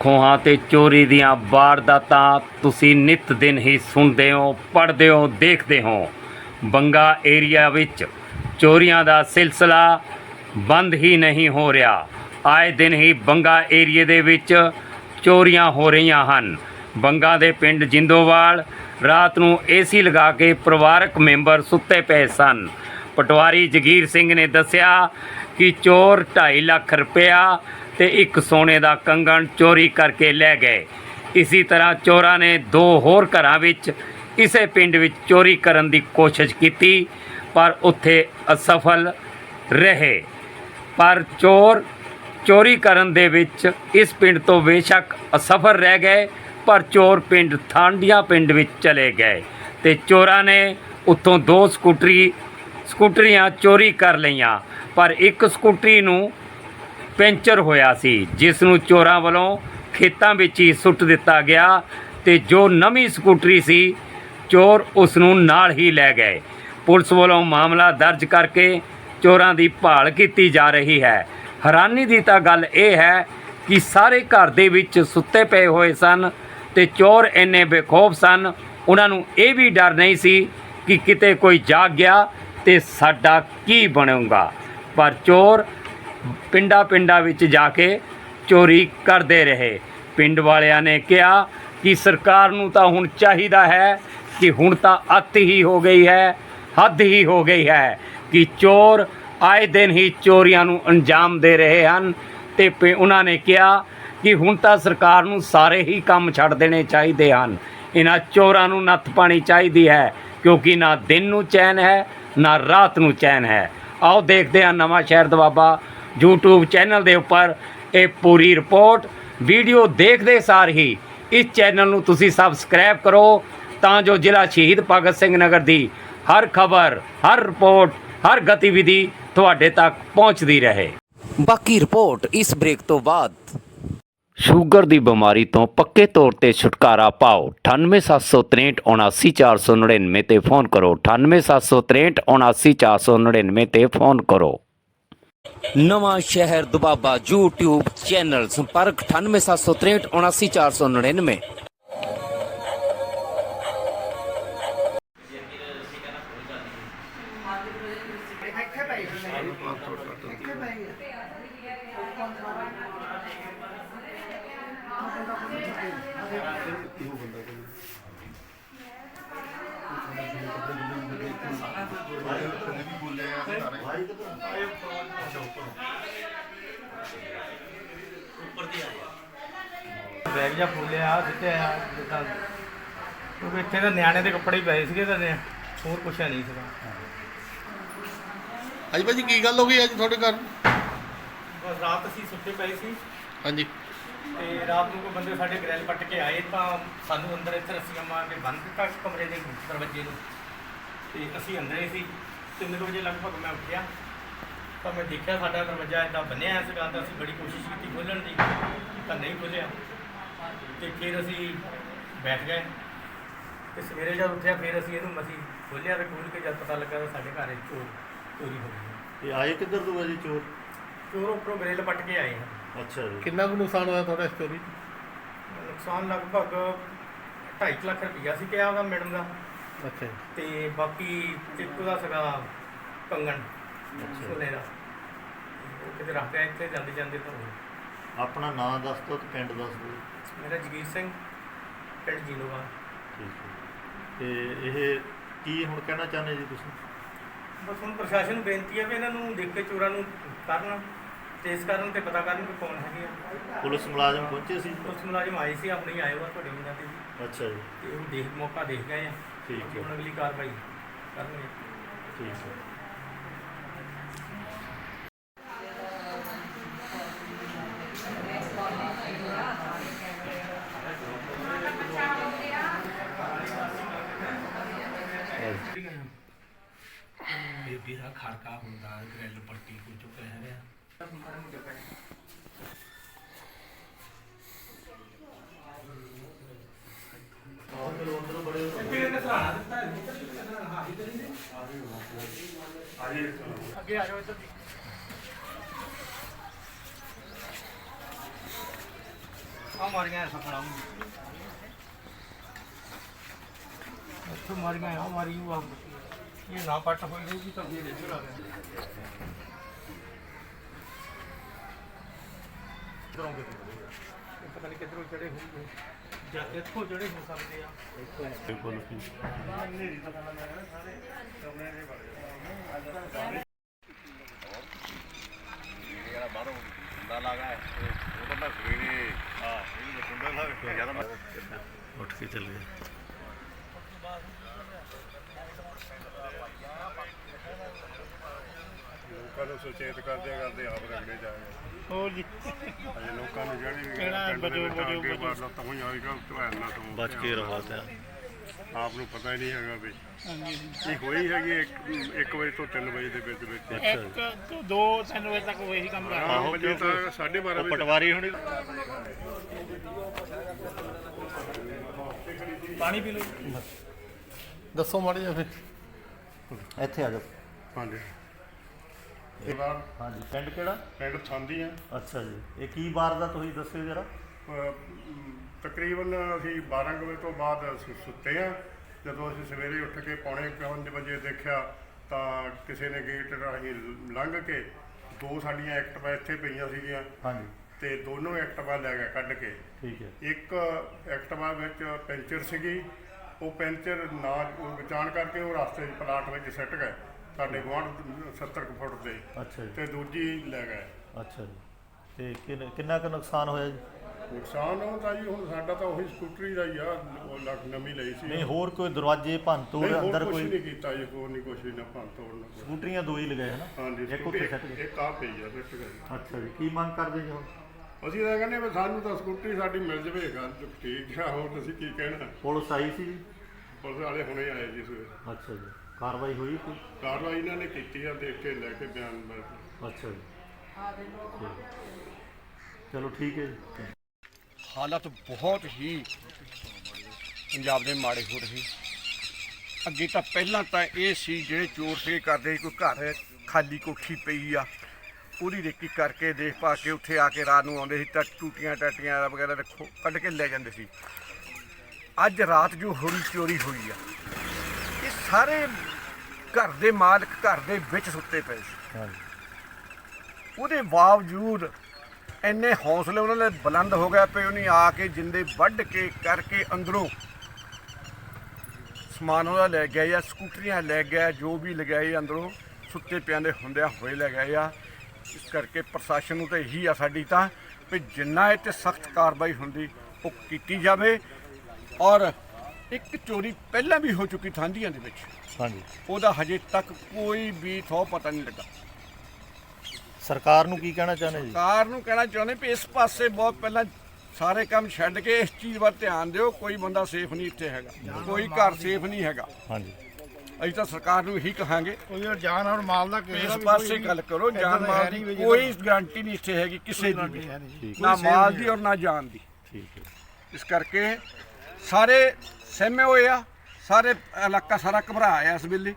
ਖੋਹਾਂ ਤੇ ਚੋਰੀ ਦੀਆਂ ਵਾਰਦਾਤਾਂ ਤੁਸੀਂ ਨਿਤ ਦਿਨ ਹੀ ਸੁਣਦੇ ਹੋ, ਪੜ੍ਹਦੇ ਹੋ, ਦੇਖਦੇ ਹੋ। ਬੰਗਾ ਏਰੀਆ ਵਿੱਚ ਚੋਰੀਆਂ ਦਾ ਸਿਲਸਿਲਾ ਬੰਦ ਹੀ ਨਹੀਂ ਹੋ ਰਿਹਾ। ਆਏ ਦਿਨ ਹੀ ਬੰਗਾ ਏਰੀਏ ਦੇ ਵਿੱਚ ਚੋਰੀਆਂ ਹੋ ਰਹੀਆਂ ਹਨ। ਬੰਗਾ ਦੇ ਪਿੰਡ ਜਿੰਦੋਵਾਲ ਰਾਤ ਨੂੰ ਏਸੀ ਲਗਾ ਕੇ ਪਰਿਵਾਰਕ ਮੈਂਬਰ ਸੁੱਤੇ ਪਏ ਸਨ। ਪਟਵਾਰੀ ਜਗੀਰ ਸਿੰਘ ਨੇ ਦੱਸਿਆ ਕਿ ਚੋਰ 2.5 ਲੱਖ ਰੁਪਇਆ ਤੇ ਇੱਕ ਸੋਨੇ ਦਾ ਕੰਗਣ ਚੋਰੀ ਕਰਕੇ ਲੈ ਗਏ। ਇਸੇ ਤਰ੍ਹਾਂ ਚੋਰਾਂ ਨੇ ਦੋ ਹੋਰ ਘਰਾਂ ਵਿੱਚ ਇਸੇ ਪਿੰਡ ਵਿੱਚ ਚੋਰੀ ਕਰਨ ਦੀ ਕੋਸ਼ਿਸ਼ ਕੀਤੀ, ਪਰ ਉੱਥੇ ਅਸਫਲ ਰਹੇ। ਪਰ ਚੋਰ ਚੋਰੀ ਕਰਨ ਦੇ ਵਿੱਚ ਇਸ ਪਿੰਡ ਤੋਂ ਬੇਸ਼ੱਕ ਅਸਫਲ ਰਹਿ ਗਏ, ਪਰ ਚੋਰ ਪਿੰਡ ਥਾਂਡੀਆਂ ਪਿੰਡ ਵਿੱਚ ਚਲੇ ਗਏ ਤੇ ਚੋਰਾਂ ਨੇ ਉੱਥੋਂ ਦੋ ਸਕੂਟਰੀ, ਸਕੂਟਰੀਆਂ ਚੋਰੀ ਕਰ ਲਈਆਂ। ਪਰ ਇੱਕ ਸਕੂਟਰੀ ਨੂੰ ਪੈਂਚਰ ਹੋਇਆ ਸੀ, ਜਿਸ ਨੂੰ ਚੋਰਾਂ ਵੱਲੋਂ ਖੇਤਾਂ ਵਿੱਚ ਹੀ ਸੁੱਟ ਦਿੱਤਾ ਗਿਆ ਤੇ ਜੋ ਨਵੀਂ ਸਕੂਟਰੀ ਸੀ, ਚੋਰ ਉਸ ਨੂੰ ਨਾਲ ਹੀ ਲੈ ਗਏ। ਪੁਲਿਸ ਵੱਲੋਂ ਮਾਮਲਾ ਦਰਜ ਕਰਕੇ ਚੋਰਾਂ ਦੀ ਭਾਲ ਕੀਤੀ ਜਾ ਰਹੀ ਹੈ। ਹੈਰਾਨੀ ਦੀ ਤਾਂ ਗੱਲ ਇਹ ਹੈ ਕਿ ਸਾਰੇ ਘਰ ਦੇ ਵਿੱਚ ਸੁੱਤੇ ਪਏ ਹੋਏ ਸਨ ਤੇ ਚੋਰ ਇੰਨੇ ਬੇਖੌਫ ਸਨ। ਉਹਨਾਂ ਨੂੰ ਇਹ ਵੀ ਡਰ ਨਹੀਂ ਸੀ ਕਿ ਕਿਤੇ ਕੋਈ ਜਾਗ ਗਿਆ ਤੇ ਸਾਡਾ ਕੀ ਬਣੂਗਾ। ਪਰ ਚੋਰ ਪਿੰਡਾਂ ਪਿੰਡਾਂ ਵਿੱਚ ਜਾ ਕੇ ਚੋਰੀ ਕਰਦੇ ਰਹੇ। ਪਿੰਡ ਵਾਲਿਆਂ ਨੇ ਕਿਹਾ ਕਿ ਸਰਕਾਰ ਨੂੰ ਤਾਂ ਹੁਣ ਚਾਹੀਦਾ ਹੈ ਕਿ ਹੁਣ ਤਾਂ ਅੱਤ ਹੀ ਹੋ ਗਈ ਹੈ, ਹੱਦ ਹੀ ਹੋ ਗਈ ਹੈ ਕਿ ਚੋਰ ਆਏ ਦਿਨ ਹੀ ਚੋਰੀਆਂ ਨੂੰ ਅੰਜਾਮ ਦੇ ਰਹੇ ਹਨ ਤੇ ਪ- ਉਹਨਾਂ ਨੇ ਕਿਹਾ ਕਿ ਹੁਣ ਤਾਂ ਸਰਕਾਰ ਨੂੰ ਸਾਰੇ ਹੀ ਕੰਮ ਛੱਡ ਦੇਣੇ ਚਾਹੀਦੇ ਹਨ। ਇਹਨਾਂ ਚੋਰਾਂ ਨੂੰ ਨੱਥ ਪਾਣੀ ਚਾਹੀਦੀ ਹੈ, ਕਿਉਂਕਿ ਨਾ ਦਿਨ ਨੂੰ ਚੈਨ ਹੈ, ਨਾ ਰਾਤ ਨੂੰ ਚੈਨ ਹੈ। ਆਓ ਦੇਖਦੇ ਹਾਂ ਨਵਾਂ ਸ਼ਹਿਰ ਦਵਾਬਾ YouTube ਚੈਨਲ ਦੇ ਉੱਪਰ ਇਹ ਪੂਰੀ ਰਿਪੋਰਟ ਵੀਡੀਓ ਦੇਖਦੇ ਸਾਰ ਹੀ ਇਸ ਚੈਨਲ ਨੂੰ ਤੁਸੀਂ ਸਬਸਕ੍ਰਾਈਬ ਕਰੋ ਤਾਂ ਜੋ ਜ਼ਿਲ੍ਹਾ ਸ਼ਹੀਦ ਭਗਤ ਸਿੰਘ ਨਗਰ ਦੀ ਹਰ ਖਬਰ ਹਰ ਰਿਪੋਰਟ ਹਰ ਗਤੀਵਿਧੀ ਤੁਹਾਡੇ ਤੱਕ ਪਹੁੰਚਦੀ ਰਹੇ। ਬਾਕੀ ਰਿਪੋਰਟ ਇਸ ਬ੍ਰੇਕ ਤੋਂ ਬਾਅਦ। ਸ਼ੂਗਰ ਦੀ ਬਿਮਾਰੀ ਤੋਂ ਪੱਕੇ ਤੌਰ ਤੇ ਛੁਟਕਾਰਾ ਪਾਓ। 9876379499 ਤੇ ਫੋਨ ਕਰੋ। 9876379499 ਤੇ ਫੋਨ ਕਰੋ। ਨਵਾਂ ਸ਼ਹਿਰ ਦੁਬਾਬਾ YouTube ਚੈਨਲ ਸੰਪਰਕ 9876379499 ਬੈਗ ਜਾਂ ਫੁੱਲਿਆ ਆ ਦਿੱਤੇ ਆ ਜਿੱਦਾਂ ਕਿਉਂਕਿ ਇੱਥੇ ਤਾਂ ਨਿਆਣੇ ਦੇ ਕੱਪੜੇ ਹੀ ਪਏ ਸੀਗੇ ਤਾਂ ਹੋਰ ਕੁਛ ਹੈ ਨਹੀਂ ਸੀਗਾ। ਹਾਂਜੀ ਭਾਜੀ ਕੀ ਗੱਲ ਹੋ ਗਈ ਅੱਜ ਤੁਹਾਡੇ ਘਰ? ਬਸ ਰਾਤ ਅਸੀਂ ਸੁੱਤੇ ਪਏ ਸੀ। ਹਾਂਜੀ। ਤੇ ਰਾਤ ਨੂੰ ਕੋਈ ਬੰਦੇ ਸਾਡੇ ਗ੍ਰਿਲ ਪੱਟ ਕੇ ਆਏ ਤਾਂ ਸਾਨੂੰ ਅੰਦਰ ਇੱਥੇ ਰੱਸੀਆਂ ਮਾਰ ਕੇ ਬੰਦ ਦਿੱਤਾ ਕਮਰੇ ਦੇ ਦਰਵਾਜ਼ੇ ਨੂੰ। ਤੇ ਅਸੀਂ ਅੰਦਰ ਹੀ ਸੀ 3 ਵਜੇ ਲਗਭਗ ਮੈਂ ਉੱਠਿਆ। ਤਾਂ ਮੈਂ ਦੇਖਿਆ ਸਾਡਾ ਦਰਵਾਜ਼ਾ ਇਦਾਂ ਬੰਨਿਆ ਹੋਇਆ ਸੀਗਾ ਤਾਂ ਅਸੀਂ ਬੜੀ ਕੋਸ਼ਿਸ਼ ਕੀਤੀ ਖੋਲ੍ਹਣ ਦੀ ਤਾਂ ਨਹੀਂ ਖੁੱਲਿਆ ਤੇ ਫਿਰ ਅਸੀਂ ਬੈਠ ਗਏ। ਤੇ ਸਵੇਰੇ ਜਦ ਉੱਠਿਆ ਫਿਰ ਅਸੀਂ ਇਹਨੂੰ ਮਸੀਂ ਖੋਲ੍ਹਿਆ ਤੇ ਖੋਲ੍ਹ ਕੇ ਜਦ ਪਤਾ ਲੱਗਾ ਤਾਂ ਸਾਡੇ ਘਰ ਚੋਰ ਚੋਰੀ ਹੋ ਗਈ। ਇਹ ਆਏ ਕਿੱਧਰ ਤੋਂ ਹੈ ਜੀ ਚੋਰ? ਚੋਰ ਉੱਪਰੋਂ ਗ੍ਰਿਲ ਪੱਟ ਕੇ ਆਏ ਹਨ ਅੱਛਾ ਜੀ। ਕਿੰਨਾ ਕੁ ਨੁਕਸਾਨ ਹੋਇਆ ਤੁਹਾਡਾ ਸਟੋਰੀ ਨੁਕਸਾਨ ਲਗਭਗ 2.5 ਲੱਖ ਰੁਪਈਆ ਸੀ ਕਿਹਾ ਉਹਦਾ ਮੈਡਮ ਦਾ। ਅੱਛਾ ਜੀ। ਤੇ ਬਾਕੀ ਇੱਕ ਦਾ ਸੀਗਾ ਕੰਗਣ ਸੋਨੇ ਦਾ। ਉਹ ਕਿਤੇ ਰੱਖ ਪਿਆ ਇੱਥੇ ਜਾਂਦੇ ਜਾਂਦੇ ਤਾਂ। ਆਪਣਾ ਨਾਮ ਦੱਸ ਦਿਓ ਤੇ ਪਿੰਡ ਦੱਸ ਦਿਓ। ਮੇਰਾ ਜਗੀਰ ਸਿੰਘ ਪਿੰਡ ਜੀਲੋਵਾ ਠੀਕ ਹੈ। ਤੇ ਇਹ ਕੀ ਹੁਣ ਕਹਿਣਾ ਚਾਹੁੰਦੇ ਜੀ ਤੁਸੀਂ? ਬਸ ਹੁਣ ਪ੍ਰਸ਼ਾਸਨ ਨੂੰ ਬੇਨਤੀ ਹੈ ਵੀ ਇਹਨਾਂ ਨੂੰ ਦੇਖ ਕੇ ਚੋਰਾਂ ਨੂੰ ਕਰਨ ਟੇਸ ਕਰਨ ਤੇ ਪਤਾ ਕਰਨ ਕਿ ਕੌਣ ਹੈਗੇ ਆ। ਪੁਲਿਸ ਮੁਲਾਜ਼ਮ ਪਹੁੰਚੇ ਸੀ? ਪੁਲਿਸ ਮੁਲਾਜ਼ਮ ਆਏ ਸੀ ਆਪਣੇ ਆਏ ਹੋਆ ਤੁਹਾਡੇ ਮੁੰਡਿਆਂ ਤੇ ਅੱਛਾ ਜੀ। ਤੇ ਉਹ ਦੇਖ ਮੌਕਾ ਦੇਖ ਗਏ ਆ। ਠੀਕ ਹੈ। ਹੁਣ ਅਗਲੀ ਕਾਰਵਾਈ ਕਰਨਗੇ ਠੀਕ ਹੈ। ਬੇਬੀ ਦਾ ਖੜਕਾ ਹੁੰਦਾ ਗ੍ਰਿਲ ਪੱਟੀ ਕੁਝ ਕਹਿ ਰਿਹਾ ਅੱਗੇ ਆ ਜਾਓ ਇੱਧਰ ਆ ਮਾਰੀਆਂ ਐਸਾ ਖੜਾ ਇੱਥੋਂ ਮਾਰੀਆਂ ਆ ਮਾਰੀ ਉਹ ਆ ਇਹ ਨਾ ਪੱਟ ਹੋਈ ਰਹੂਗੀ ਤਾਂ ਫਿਰ ਇੱਧਰ ਆ ਗਿਆ ਇਧਰੋਂ ਕਿਤੇ ਇਹ ਪਤਾ ਨਹੀਂ ਕਿੱਧਰੋਂ ਚੜੇ ਹੋਣਗੇ ਜਾਂ ਇੱਥੋਂ ਚੜੇ ਹੋ ਸਕਦੇ ਆ ਬਿਲਕੁਲ ਕੀ ਉੱਠ ਕੇ ਚੱਲ ਗਏ ਲੋਕਾਂ ਨੂੰ ਸੁਚੇਤ ਕਰਦੇ ਕਰਦੇ ਆਪ ਰਗੜੇ ਜਾਏ ਹੋਰ ਜੀ। ਅਜੇ ਲੋਕਾਂ ਨੂੰ ਜਿਹੜੀ ਕਿਹੜਾ ਪਿੰਡ ਦੇ ਵਿੱਚ ਬਚੋ, ਅੱਗੇ ਬਚੋ। ਵਾਰਦਾਤ ਤਾਂ ਹੋਈ ਹੋਏਗਾ ਧਿਆਨ ਤੋਂ ਬਚ ਕੇ ਰਹੋ ਤੇ। ਆਪ ਨੂੰ ਪਤਾ ਹੀ ਨਹੀਂ ਹੈਗਾ ਵੀ ਹਾਂਜੀ ਇਹ ਹੋਈ ਹੈਗੀ 1 ਵਜੇ ਤੋਂ 3 ਵਜੇ ਦੇ ਵਿੱਚ ਵਿੱਚ। ਇੱਕ ਤੋਂ ਦੋ ਤਿੰਨ ਵਜੇ ਤੱਕ ਉਹ ਇਹੀ ਕੰਮ ਕਰਦਾ ਆਹ ਵਜੇ ਤਾਂ 12:30 ਉਹ ਵਜੇ ਪਟਵਾਰੀ ਹੁਣੀ। ਪਾਣੀ ਪੀ ਲਓ ਦੱਸੋ ਮਾੜੀ ਜਿਹਾ ਫਿਰ। ਇੱਥੇ ਆ ਜਾਓ। ਹਾਂਜੀ। ਇਹ ਵਾਰ ਹਾਂਜੀ ਪਿੰਡ ਕਿਹੜਾ? ਪਿੰਡ ਥਾਂਦੀ ਆ। ਅੱਛਾ ਜੀ। ਇਹ ਕੀ ਵਾਰ ਦਾ ਤੁਸੀਂ ਦੱਸਿਓ ਜਰਾ? ਅਹ, ਤਕਰੀਬਨ ਅਸੀਂ 12 ਕੁ ਵਜੇ ਤੋਂ ਬਾਅਦ ਅਸੀਂ ਸੁੱਤੇ ਆ। ਜਦੋਂ ਅਸੀਂ ਸਵੇਰੇ ਉੱਠ ਕੇ ਪੌਣੇ 5 ਵਜੇ ਦੇਖਿਆ ਤਾਂ ਕਿਸੇ ਨੇ ਗੇਟ ਰਾਹੀਂ ਲੰਘ ਕੇ ਦੋ ਸਾਡੀਆਂ ਐਕਟਿਵਾ ਇੱਥੇ ਪਈਆਂ ਸੀਗੀਆਂ ਹਾਂਜੀ। ਤੇ ਦੋਨੋਂ ਐਕਟਿਵਾ ਲੈ ਗਿਆ ਕੱਢ ਕੇ। ਠੀਕ ਹੈ। ਇੱਕ ਐਕਟਿਵਾ ਵਿੱਚ ਪੈਂਚਰ ਸੀਗੀ। ਉਹ ਪੈਂਚਰ ਨਾ ਉਹ ਜਾਣ ਕਰਕੇ ਉਹ ਰਸਤੇ 'ਚ ਪਲਾਟ ਵਿੱਚ ਸਿੱਟ ਗਏ। ਸਾਡੇ ਗੁਆਂਢ 70 ਕੁ ਫੁੱਟ ਦੇ। ਅੱਛਾ ਜੀ। ਤੇ ਦੂਜੀ ਲੈ ਗਏ। ਅੱਛਾ ਜੀ। ਤੇ ਕਿੰਨ- ਕਿੰਨਾ ਕੁ ਨੁਕਸਾਨ ਹੋਇਆ ਜੀ? ਨੁਕਸਾਨ ਉਹ ਤਾਂ ਜੀ ਹੁਣ ਸਾਡਾ ਤਾਂ ਉਹੀ ਸਕੂਟਰੀ ਦਾ ਹੀ ਆ ਉਹ ਲੱਖ ਨਵੀਂ ਲਈ ਸੀ। ਨਹੀਂ ਹੋਰ ਕੋਈ ਦਰਵਾਜ਼ੇ ਭੰਨ ਤੋੜ ਨਹੀਂ, ਹੋਰ ਅੰਦਰ ਕੁਛ ਕੋਈ? ਨਹੀਂ ਕੀਤਾ ਜੀ ਹੋਰ ਨਹੀਂ ਕੁਛ ਵੀ ਨਾ ਭੰਨ ਤੋੜ ਨਾ ਕੁਛ। ਸਕੂਟਰੀਆਂ ਦੋ ਹੀ ਲਗਾਏ ਹਨਾ? ਹਾਂਜੀ ਇੱਕ ਉੱਥੇ ਸਕੂਟਰੀ ਸੱਟ ਗਏ ਇੱਕ ਆ ਪਈ ਆ ਸਿੱਟ ਗਏ ਅੱਛਾ ਜੀ ਕੀ ਮੰਗ ਕਰਦੇ ਜੀ ਹੁਣ? ਅਸੀਂ ਤਾਂ ਕਹਿੰਦੇ ਵੀ ਸਾਨੂੰ ਤਾਂ ਸਕੂਟਰੀ ਸਾਡੀ ਮਿਲ ਜਵੇ ਗੱਲ ਠੀਕ ਆ ਹੋਰ ਤੁਸੀਂ ਕੀ ਕਹਿਣਾ? ਪੁਲਿਸ ਆਈ ਸੀ ਜੀ? ਪੁਲਿਸ ਵਾਲੇ ਹੁਣੇ ਆਏ ਜੀ ਸਵੇਰੇ। ਅੱਛਾ ਜੀ। ਕਾਰਵਾਈ ਹੋਈ ਕੋਈ ਕਾਰਵਾਈ ਇਹਨਾਂ ਨੇ ਕੀਤੀ ਆ ਦੇਖ ਕੇ ਲੈ ਕੇ ਬਿਆਨ ਮੈਂ ਅੱਛਾ ਜੀ। ਚਲੋ ਠੀਕ ਹੈ ਜੀ। ਹਾਲਤ ਬਹੁਤ ਹੀ ਪੰਜਾਬ ਦੇ ਮਾੜੇ ਹੋ ਰਹੇ। ਅੱਗੇ ਤਾਂ ਪਹਿਲਾਂ ਤਾਂ ਇਹ ਸੀ ਜਿਹੜੇ ਚੋਰ ਸੇ ਕਰਦੇ ਸੀ, ਕੋਈ ਘਰ ਖਾਲੀ ਕੋਠੀ ਪਈ ਆ। ਉਹਦੀ ਰੇਕੀ ਕਰਕੇ ਦੇਖ ਪਾ ਕੇ ਉੱਥੇ ਆ ਕੇ ਰਾਤ ਨੂੰ ਆਉਂਦੇ ਸੀ ਤਾਂ ਟੂਟੀਆਂ ਟਾਟੀਆਂ ਵਗੈਰਾ ਰੱਖੋ ਕੱਢ ਕੇ ਲੈ ਜਾਂਦੇ ਸੀ। ਅੱਜ ਰਾਤ ਜੋ ਹੋਰੀ ਚੋਰੀ ਹੋਈ ਆ ਇਹ ਸਾਰੇ ਘਰ ਦੇ ਮਾਲਕ ਘਰ ਦੇ ਵਿੱਚ ਸੁੱਤੇ ਪਏ ਸੀ। ਉਹਦੇ ਬਾਵਜੂਦ ਇੰਨੇ ਹੌਸਲੇ ਉਹਨਾਂ ਦੇ ਬੁਲੰਦ ਹੋ ਗਏ ਪਏ ਉਹਨੇ ਆ ਕੇ ਜਿੰਦੇ ਵੱਢ ਕੇ ਕਰਕੇ ਅੰਦਰੋਂ ਸਮਾਨ ਉਹਦਾ ਲੈ ਗਏ ਆ ਸਕੂਟਰੀਆਂ ਲੈ ਗਏ ਜੋ ਵੀ ਲਗਾਏ ਅੰਦਰੋਂ ਸੁੱਤੇ ਪਿਆਂ ਦੇ ਹੁੰਦਿਆਂ ਹੋਏ ਲੈ ਗਏ ਆ। ਇਸ ਕਰਕੇ ਪ੍ਰਸ਼ਾਸਨ ਨੂੰ ਤਾਂ ਇਹੀ ਆ ਸਾਡੀ ਤਾਂ ਵੀ ਜਿੰਨਾ ਇਹ ਤੇ ਸਖਤ ਕਾਰਵਾਈ ਹੁੰਦੀ ਉਹ ਕੀਤੀ ਜਾਵੇ। ਔਰ ਇੱਕ ਚੋਰੀ ਪਹਿਲਾਂ ਵੀ ਹੋ ਚੁੱਕੀ ਥਾਂਦੀਆਂ ਦੇ ਵਿੱਚ। ਹਾਂਜੀ। ਉਹਦਾ ਹਜੇ ਤੱਕ ਕੋਈ ਵੀ ਥੋ ਪਤਾ ਨਹੀਂ ਲੱਗਾ। ਸਰਕਾਰ ਨੂੰ ਕੀ ਕਹਿਣਾ ਚਾਹੁੰਦੇ ਜੀ? ਸਰਕਾਰ ਨੂੰ ਕਹਿਣਾ ਚਾਹੁੰਦੇ ਵੀ ਇਸ ਪਾਸੇ ਬਹੁਤ ਪਹਿਲਾਂ ਸਾਰੇ ਕੰਮ ਛੱਡ ਕੇ ਇਸ ਚੀਜ਼ ਵੱਲ ਧਿਆਨ ਦਿਓ ਕੋਈ ਬੰਦਾ ਸੇਫ ਨਹੀਂ ਇੱਥੇ ਹੈਗਾ। ਕੋਈ ਘਰ ਸੇਫ ਨਹੀਂ ਹੈਗਾ। ਹਾਂਜੀ। ਅਸੀਂ ਤਾਂ ਸਰਕਾਰ ਨੂੰ ਇਹੀ ਕਹਾਂਗੇ ਕੋਈ ਹੋਰ ਜਾਨ ਔਰ ਮਾਲ ਦਾ ਕਿਸੇ ਇਸ ਪਾਸੇ ਗੱਲ ਕਰੋ ਜਾਨ ਮਾਲ ਦੀ ਕੋਈ ਗਾਰੰਟੀ ਨਹੀਂ ਇੱਥੇ ਹੈਗੀ ਕਿਸੇ ਦੀ ਵੀ। ਨਾ ਮਾਲ ਦੀ ਔਰ ਨਾ ਜਾਨ ਦੀ। ਠੀਕ ਹੈ। ਇਸ ਕਰਕੇ ਸਾਰੇ ਸਹਿਮੇ ਹੋਏ ਆ। ਸਾਰੇ ਇਲਾਕਾ ਸਾਰਾ ਘਬਰਾਇਆ ਇਸ ਵੇਲੇ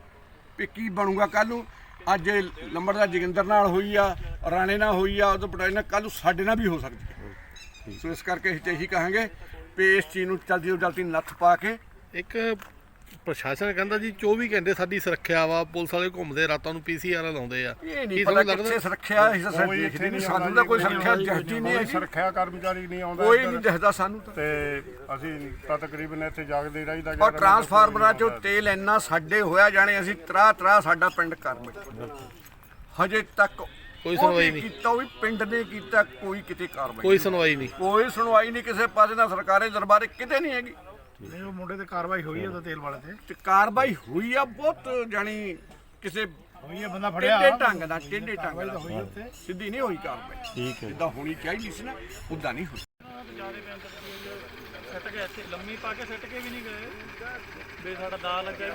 ਵੀ ਕੀ ਬਣੂਗਾ ਕੱਲ ਨੂੰ। ਅੱਜ ਲੰਬੜਦਾਰ ਜੋਗਿੰਦਰ ਨਾਲ ਹੋਈ ਆ ਰਾਣੇ ਨਾਲ ਹੋਈ ਆ ਉਦੋਂ ਪਟਾਈ ਨਾਲ ਕੱਲ ਨੂੰ ਸਾਡੇ ਨਾਲ ਵੀ ਹੋ ਸਕਦੀ ਹੈ। ਸੋ ਇਸ ਕਰਕੇ ਅਸੀਂ ਇਹੀ ਕਹਾਂਗੇ ਵੀ ਇਸ ਚੀਜ਼ ਨੂੰ ਜਲਦੀ ਤੋਂ ਜਲਦੀ ਨੱਥ ਪਾ ਕੇ ਇੱਕ ਪ੍ਰਸ਼ਾਸਨ ਕਹਿੰਦਾ ਜੀ 24 ਘੰਟੇ ਸਾਡੀ ਸੁਰੱਖਿਆ ਵਾ ਪੁਲਿਸ ਵਾਲੇ ਘੁੰਮਦੇ ਰਾਤਾਂ ਨੂੰ ਪੀਸੀਆਰ ਲਾਉਂਦੇ ਆ। ਇਹ ਨਹੀਂ ਪਤਾ ਕਿੱਥੇ ਸੁਰੱਖਿਆ ਇਸ ਸਾਡੇ ਦੇਖਦੀ ਨਹੀਂ ਸਾਨੂੰ ਤਾਂ ਕੋਈ ਸੁਰੱਖਿਆ ਜਹਦੀ ਨਹੀਂ ਸੁਰੱਖਿਆ ਕਰਮਚਾਰੀ ਨਹੀਂ ਆਉਂਦਾ ਕੋਈ। ਨਹੀਂ ਦਿਖਦਾ ਸਾਨੂੰ ਤਾਂ। ਤੇ ਅਸੀਂ ਤਾਂ ਤਕਰੀਬਨ ਇੱਥੇ ਜਾਗਦੇ ਰਹੀਦਾ ਔਰ ਟਰਾਂਸਫਾਰਮਰਾਂ ਚੋਂ ਤੇਲ ਇੰਨਾ ਸਾਡੇ ਹੋਇਆ ਜਾਣੇ ਅਸੀਂ ਤਰਾ ਤਰਾ ਸਾਡਾ ਪਿੰਡ ਕਰ ਬੈਠੇ ਹਜੇ ਤੱਕ ਕੋਈ ਸੁਣਵਾਈ ਨਹੀਂ। ਕੀਤਾ ਵੀ ਪਿੰਡ ਨੇ ਕੀਤਾ ਕੋਈ ਕਿਤੇ ਕਾਰਵਾਈ ਕੋਈ ਸੁਣਵਾਈ ਨਹੀਂ। ਕੋਈ ਸੁਣਵਾਈ ਨਹੀਂ ਕਿਸੇ ਪਾਸੇ ਨਾ ਸਰਕਾਰੀ ਦਰਬਾਰੇ ਕਿਤੇ ਨਹੀਂ ਹੈਗੀ। ਨਹੀਂ ਉਹ ਮੁੰਡੇ ਤੇ ਕਾਰਵਾਈ ਹੋਈ ਉਹਦਾ ਤੇਲ ਵਾਲੇ ਤੇ। ਤੇ ਕਾਰਵਾਈ ਹੋਈ ਆ ਬਹੁਤ ਜਾਣੀ ਕਿਸੇ ਹੋਈ ਹੈ ਬੰਦਾ ਫੜਿਆ ਟੇਢੇ ਢੰਗ ਨਾਲ ਟੇਢੇ ਢੰਗ ਹੋਈ ਨਾਲ ਉੱਥੇ। ਸਿੱਧੀ ਨਹੀਂ ਹੋਈ ਕਾਰਵਾਈ। ਠੀਕ ਹੈ। ਜਿੱਦਾਂ ਹੋਣੀ ਚਾਹੀਦੀ ਸੀ ਨਾ ਉਦਾਂ ਨਹੀਂ ਹੋਈ। ਸੱਟ ਕੇ ਇੱਥੇ ਲੰਮੀ ਪਾ ਕੇ ਸੱਟ ਕੇ ਵੀ ਨਹੀਂ ਗਏ। ਵੀ ਸਾਡਾ ਦਾ ਲੱਗਾ ਵੀ